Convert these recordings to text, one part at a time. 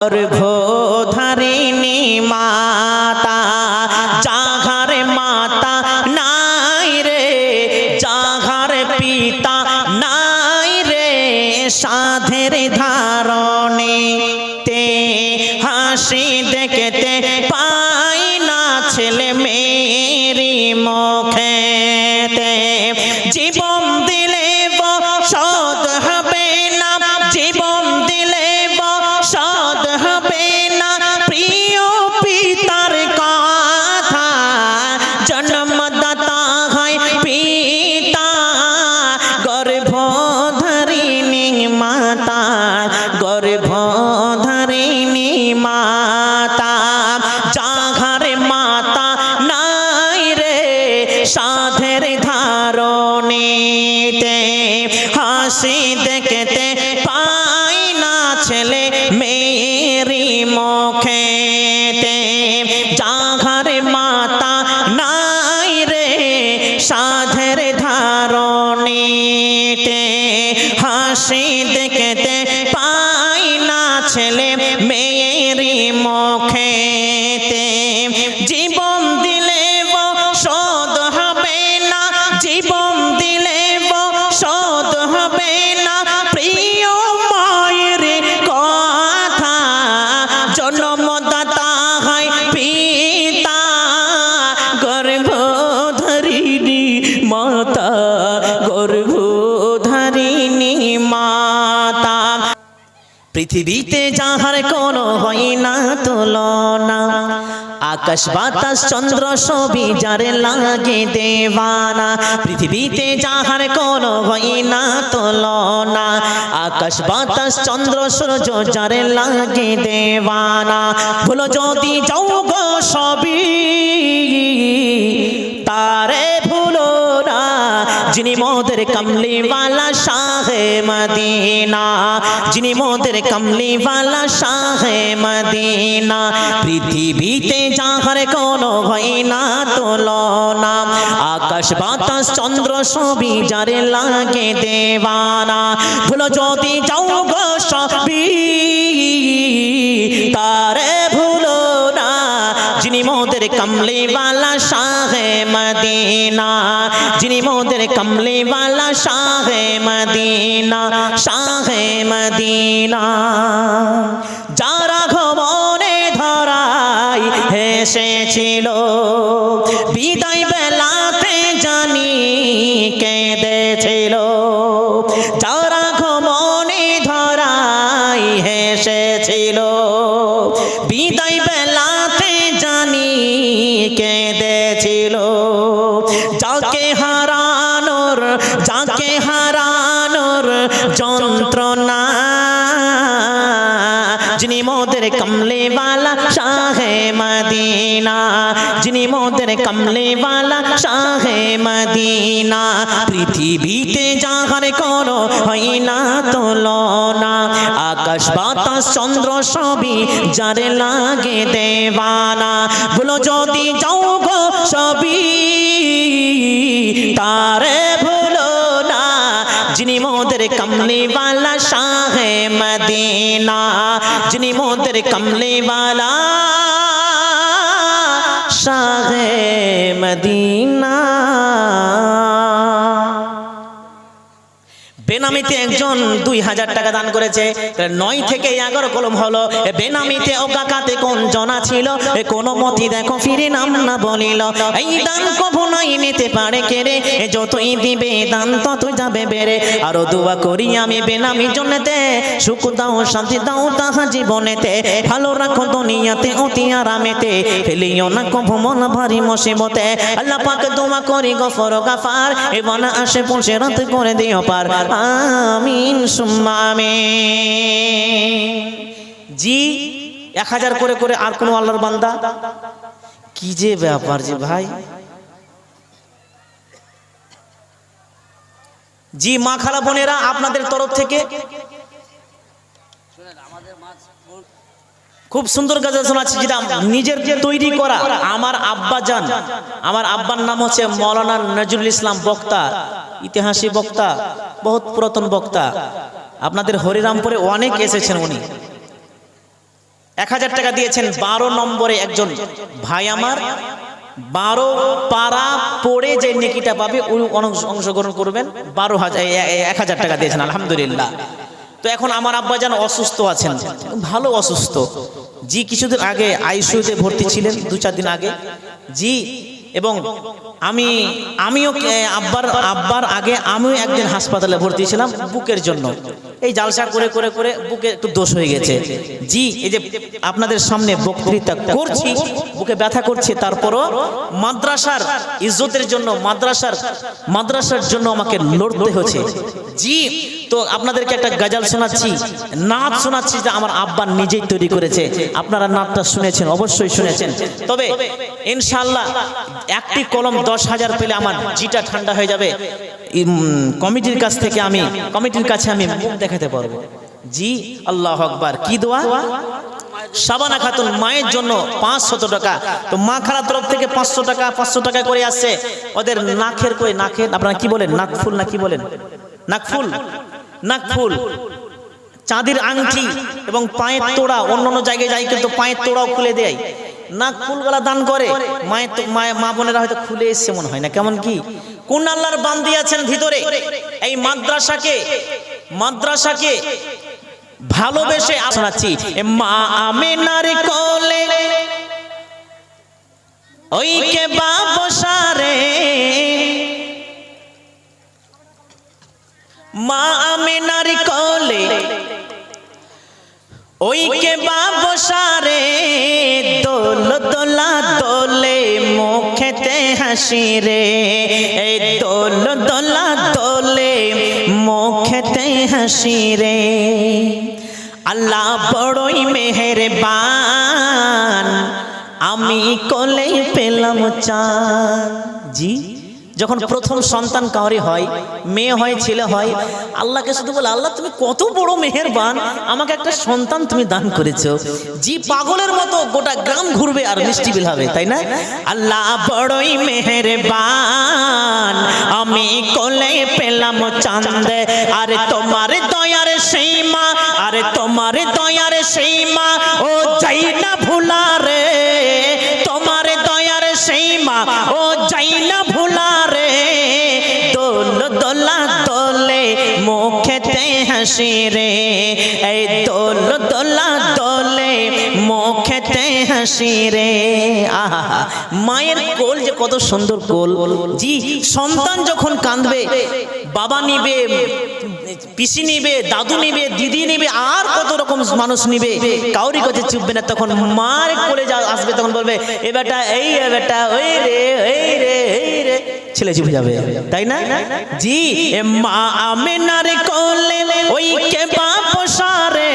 গর্ভধারিণী মাতা। ধারণীতে হাসি পৃথিবীতে যাহার কোনো হয় না তুলনা। আকাশ বাতাস চন্দ্র সবই যারে লাগে দেবানা পৃথিবীতে যাহার কোনো হয় না তুলনা। আকাশ বাতাস চন্দ্র সূর্য যারে লাগে দেবানা ভুলো যদি যাও গো সবই তারে যিনি মোদের কমলিওয়ালা শাহে মদিনা, যিনি মোদের কমলিওয়ালা শাহে মদিনা, পৃথিবীতে যাহার কোনো হয় না তুলনা, আকাশ বাতাস চন্দ্র সবই যারে লাগে দেবানা ভুলো যদি যাও গো সবই, তারে ভুলো না, যিনি মোদের কমলিওয়ালা শাহে মদিনা যিনি মোদের কমলিওয়ালা শাহে মদিনা শাহে মদিনা। যারা ঘমনে ধরাই হেসেছিল যাকে হারানোর যাকে হারানোর যন্ত্রণা। যিনি মোদের কমলেওয়ালা শাহে মদিনা। যিনি মোদের কমলেওয়ালা শাহে মদিনা। পৃথিবীতে যাহার কোনো হয় না তুলনা, আকাশ, বাতাস, চন্দ্র সবই যারে লাগে দেবানা বলো, যদি যাও গো সবই তারে ভুলো না। যিনি মোদের কমলিওয়ালা শাহে মদিনা যিনি মোদের কমলিওয়ালা শাহে মদিনা। বেনামিতে একজন দুই হাজার টাকা দান করেছে। নয় থেকে এগারো কলম হলো। বেনামিতে ও কাকাতে কোন জনা ছিল? এ কোনো মতি দেখো ফিরে নাম না বলিল। এই দান কভু নাই নিতে পারে কেড়ে এ যতই দিবে দান ততই যাবে বেড়ে। আরও দোয়া করি আমি বেনামির জন্যতে। সুখ দাও শান্তি দাও তাহা জীবনেতে। ভালো রাখো দুনিয়াতে অতি আরামেতে। ফেলিও না কভু মন ভারী মুসিবতে। আল্লাহ পাক দোয়া করি গফর গাফার। এবং আসে পৌঁছে রাত করে দিও পার। আমিন জি, এক হাজার করে করে আর কোনো আল্লাহর বান্দা? কি যে ব্যাপার যে ভাই? জি, মা খালা বোনেরা, আপনাদের তরফ থেকে খুব সুন্দর গাজা শোনাচ্ছি যেটা নিজের যে তৈরি করা আমার আব্বা জান আমার আব্বার নাম হচ্ছে মৌলানা নজরুল ইসলাম বক্তা। ইতিহাসী বক্তা, বহুত পুরাতন বক্তা। আপনাদের হরিরামপুরে অনেক এসেছেন উনি। এক হাজার টাকা দিয়েছেন, বারো নম্বরে একজন ভাই আমার। বারো পারা পড়ে যে নেকিটা পাবে ওই অংশগ্রহণ করবেন। বারো হাজার এক হাজার টাকা দিয়েছেন, আলহামদুলিল্লাহ। তো এখন আমার আব্বা যেন অসুস্থ আছেন, ভালো অসুস্থ। জি কিছুদিন আগে আইসিউতে ভর্তি ছিলেন দু চার দিন আগে। জি এবং আমি, আমিও আব্বার আব্বার আগে আমিও একদিন হাসপাতালে ভর্তি ছিলাম বুকের জন্য। এই জালসা করে করে করে বুকে একটু দোষ হয়ে গেছে। জি, এই যে আপনাদের সামনে বক্তৃতা করছি, বুকে ব্যথা করছে, তারপরও মাদ্রাসার ইজ্জতের জন্য, মাদ্রাসার মাদ্রাসার জন্য আমাকে লড়তে হচ্ছে জি তো আপনাদেরকে একটা গজাল শোনাচ্ছি, নাচ শোনাচ্ছি যে আমার আব্বা নিজেই তৈরি করেছে। আপনারা নাচটা শুনেছেন, অবশ্যই শুনেছেন। তবে ইনশাল্লাহ একটি কলম দশ হাজার পেলে আমার জিটা ঠান্ডা হয়ে যাবে। কমিটির কাছ থেকে আমি, কমিটির কাছে আমি দেখাতে পারব। জি, আল্লাহ আকবার। কি দোয়া? সাবানা খাতুন মায়ের জন্য পাঁচশত টাকা। তো মা খারাপ তরফ থেকে পাঁচশো টাকা পাঁচশো টাকা করে আসছে। ওদের নাখের কই নাখের, আপনারা কি বলেন? নাকফুল না কি বলেন? নাকফুল? নাকফুল চাঁদির আংটি এবং পায়ের তোড়া অন্য অন্য জায়গায় যাই কিন্তু পায়ের তোড়াও খুলে দেয়। নাক ফুলগুলা দান করে, মায়ের মা বোনেরা হয়তো খুলে এসছে মনে হয় না, কেমন কি? কোন আল্লাহর বান্দি আছেন ভিতরে? এই মাদ্রাসাকে মাদ্রাসাকে ভালোবেসে এ মা আমেনার কোলে, ওই কে বাবসারে মা আমেনার কোলে ওই কে বাবসারে দোল দোলা দোলে মুখেতে হাসি রে। এই দোল দোলা দোলে মুখেতে হাসি রে। আল্লাহ বড়ই মেহেরবান, আমি কোলে পেলাম চান জি? যখন প্রথম সন্তান কাউরি হয় মেয়ে হয় ছেলে হয় আল্লাহকে শুধু বলে আল্লাহ তুমি কত বড় মেহেরবান আমাকে একটা সন্তান তুমি দান করেছ। জি পাগলের মতো গোটা গ্রাম ঘুরবে আর মিষ্টি বিল হবে তাই না? আল্লাহ বড়ই মেহেরবান আমি কোলে পেলাম চাঁদে আরে তোমার দয়ার সেই মা আরে তোমার দয়ার সেই মা ও যাই না ভুলা হাসি রে এই দোল দোলা দোলে মুখেতে হাসি রে আহা, মায়ের কোল যে কত সুন্দর কোল। জি, সন্তান যখন কাঁদবে, বাবা নিবে, পিসি নিবে, দাদু নিবে, দিদি নিবে, আর কত রকম মানুষ নিবে, কাউরি কাছে চুপবে না। তখন মার কোলে যা আসবে, তখন বলবে, এ বেটা, এই বেটা, ওই রে এই রে এই রে। ছেলে চুপে যাবে। তাই না? জি মা আমেনার কোলে ওই কে বাপ সারে।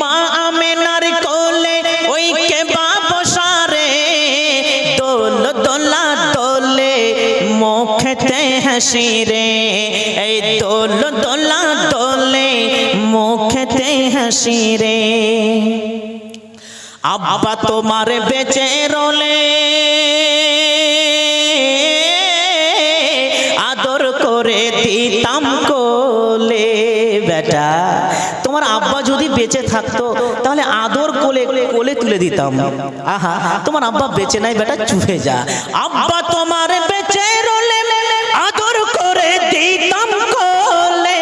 মা আমেনার কোলে ওই কে বাপ সারে। দোল দোলা দোলে, মুখতে হাসি রে এই দোল দোলা দোলে, মুখতে হাসি রে আব্বা তোমার বেচে রলে বেঁচে থাকতো, তাহলে আদর কোলে কোলে তুলে দিতাম। আহা, তোমার আব্বা বেঁচে নাই বেটা, চুপে যা। আব্বা তোমার বেঁচে রলে, আদর করে দিতাম কোলে।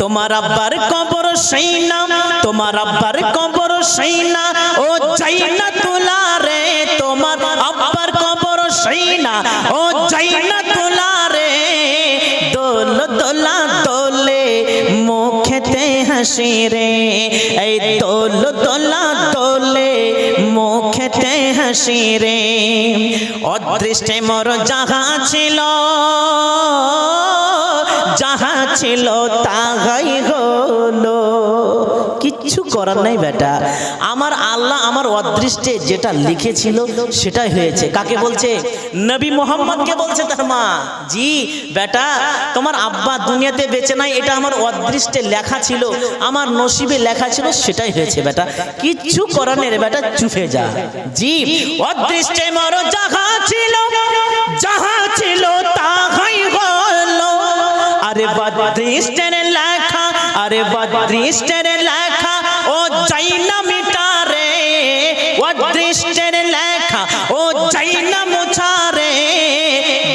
তোমার আব্বার কবর সেই না, তোমার আব্বার কবর সেই না। ও চাই না তোলা রে, তোমার আব্বার কবর সেই না। ও চাই না তোলা রে হাসি রে এই দোল দোলা তোলে মুখেতে হাসি রে অদৃষ্টে মর যাহা ছিল। যাহা ছিল তাহাই হলো। কিচ্ছু করার নাই বেটা। আমার আল্লাহ আমার অদৃষ্টে যেটা লিখেছিল সেটাই হয়েছে। কাকে বলছে? নবী মোহাম্মদকে বলছে তার মা। জি, বেটা, তোমার আব্বা দুনিয়াতে বেঁচে নাই, এটা আমার অদৃষ্টে লেখা ছিল, আমার নসিবে লেখা ছিল, সেটাই হয়েছে, বেটা। কিচ্ছু করার নেই বেটা, চুপে যা। জি, অদৃষ্টে মর, যাহা ছিল যাহা ছিল আরে বদৃষ্টের লেখা, আরে বদৃষ্টের লেখা, ও চাই না মিটারে অদৃষ্টের লেখা, ও চাই না মুছারে,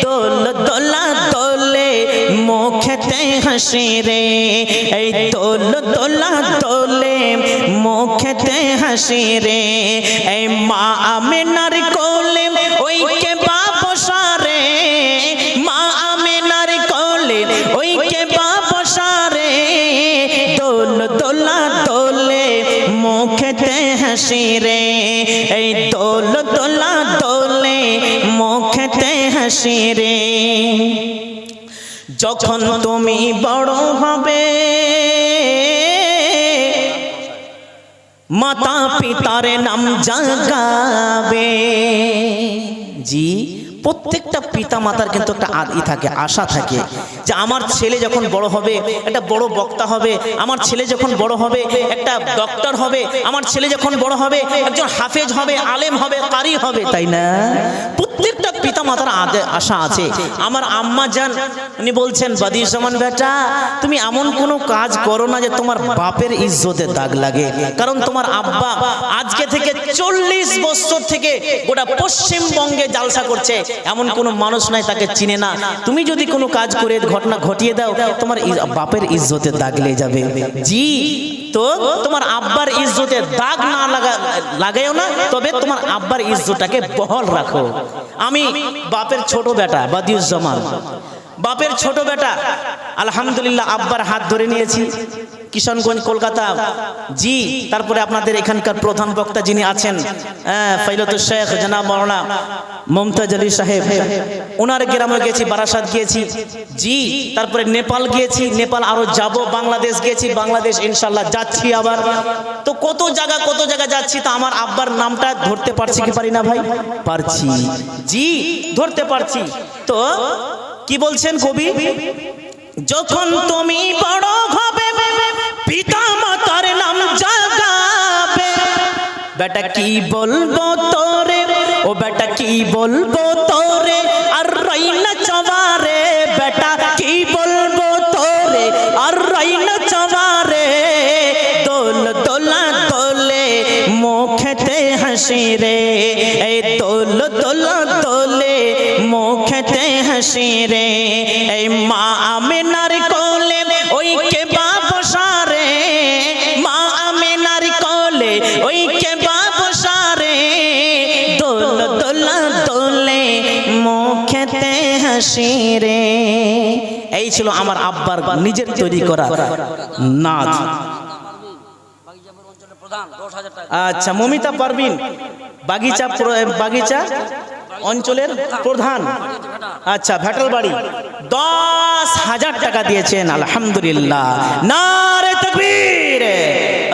দোল দোলা দোলে মুখেতে হাসি রে এই দোল দোলা দোলে মুখেতে হাসি রে এই মা আমেনার কোলে রে যখন তুমি বড় হবে মাতা পিতার নাম জাগাবে। জি, প্রত্যেকটা পিতা মাতার কিন্তু একটা আদি থাকে, আশা থাকে যে আমার ছেলে যখন বড় হবে, একটা বড় বক্তা হবে, আমার ছেলে যখন বড় হবে, একটা ডক্টর হবে, আমার ছেলে যখন বড় হবে, একজন হাফেজ হবে, আলেম হবে, কারি হবে, তাই না? প্রত্যেকটা পিতা মাতার আশা আছে। আমার আম্মা যান, উনি বলছেন বাদিউজ্জামান বেটা, তুমি এমন কোনো কাজ করো না যে তোমার বাপের ইজ্জতে দাগ লাগে। কারণ তোমার আব্বা আজকে থেকে চল্লিশ বছর থেকে গোটা পশ্চিমবঙ্গে জালসা করছে। এমন কোনো মানুষ নাই, তাকে চিনে না। তুমি যদি কোনো কাজ করে ঘটনা ঘটিয়ে দাও, তোমার বাপের ইজ্জতে দাগ লেগে যাবে। জি, তো তোমার আব্বার ইজ্জতে দাগ লাগা, লাগাইও না, তবে তোমার আব্বার ইজ্জতটাকে বহল রাখো। আমি বাপের ছোট বেটা, বাদিউজ্জামান। বাপের ছোট বেটা, আলহামদুলিল্লাহ, আব্বার হাত ধরে নিয়েছি। কিশনগঞ্জ কলকাতা। জি তারপরে আপনাদের এখানকার প্রধান বক্তা যিনি আছেন হ্যাঁ, শেখ জনাব মৌলানা মমতাজ আলী সাহেব। ওনার গ্রামে গেছি বারাসাত গিয়েছি। জি তারপরে নেপাল গিয়েছি নেপাল আরও যাব বাংলাদেশ গেছি বাংলাদেশ ইনশাল্লাহ যাচ্ছি আবার। তো কত জায়গা কত জায়গা যাচ্ছি তো আমার আব্বার নামটা ধরতে পারছি কি পারি না ভাই? পারছি। জি ধরতে পারছি। তো কি বলছেন কবি? যখন তুমি বড় হবে বেটা কি বলব তোরে? ও বেটা কি বলব তোরে? আর রাইনা চবারে বেটা কি বলব তোরে? আর রাইনা চবারে দোল দোলা দোলে, মুখেতে হাসি রে। এই দোল দোলা দোলে, মুখেতে হাসি রে। মুখেতে হাসি রে। এই ছিল আমার আব্বার নিজের তৈরি করা নাচ। আচ্ছা মমিতা পারবিন বাগিচা বাগিচা অঞ্চলের প্রধান। আচ্ছা ভ্যাটাল বাড়ি। দশ হাজার টাকা দিয়েছেন, আলহামদুলিল্লাহ। নারে তকবীর।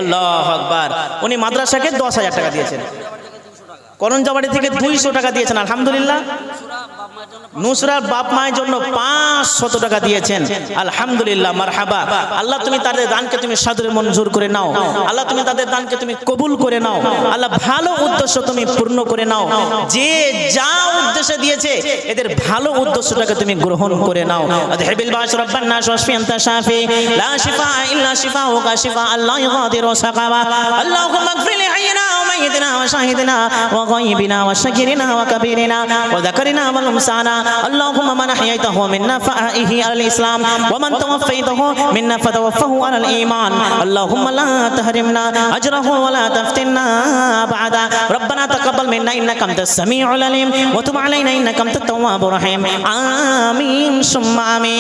আল্লাহ আকবার। উনি মাদ্রাসাকে দশ হাজার টাকা দিয়েছেন। করঞ্জাবাড়ি থেকে দুইশো টাকা দিয়েছেন, আলহামদুলিল্লাহ। নুসরার বাপ মায়ের জন্য পাঁচ শত টাকা দিয়েছেন। আলহামদুলিল্লাহ, মারহাবা। আল্লাহ তুমি তাদের দানকে তুমি সাদরে মঞ্জুর করে নাও। আল্লাহ তুমি তাদের দানকে তুমি কবুল করে নাও। আল্লাহ ভালো উদ্দেশ্য তুমি পূর্ণ করে নাও। যে যা উদ্দেশ্যে দিয়েছে, এদের ভালো উদ্দেশ্যটাকে তুমি গ্রহণ করে নাও। হেবিল বাস রব্বান নাস ওয়াশফি শাফি। লা শিফা ইল্লা শিফাউকা শিফা আল্লাহ ইয়াদিরু সাকামা আল্লাহুম্মা গফির লিহাইনা ওয়া মাইতিনা ওয়া শাহিদিনা ওয়া গায়বিনা ওয়া শাকিরিনা ওয়া ওয়া যাকারিনা ওয়া والأنثانا اللهم من أحييته منا فأحيه على الإسلام ومن توفيته منا فتوفه على الإيمان. اللهم لا تحرمنا أجره ولا تفتنا بعدا ربنا تقبل منا إنك أنت السميع العليم وتب علينا إنك أنت التواب الرحيم. آمين ثم آمين.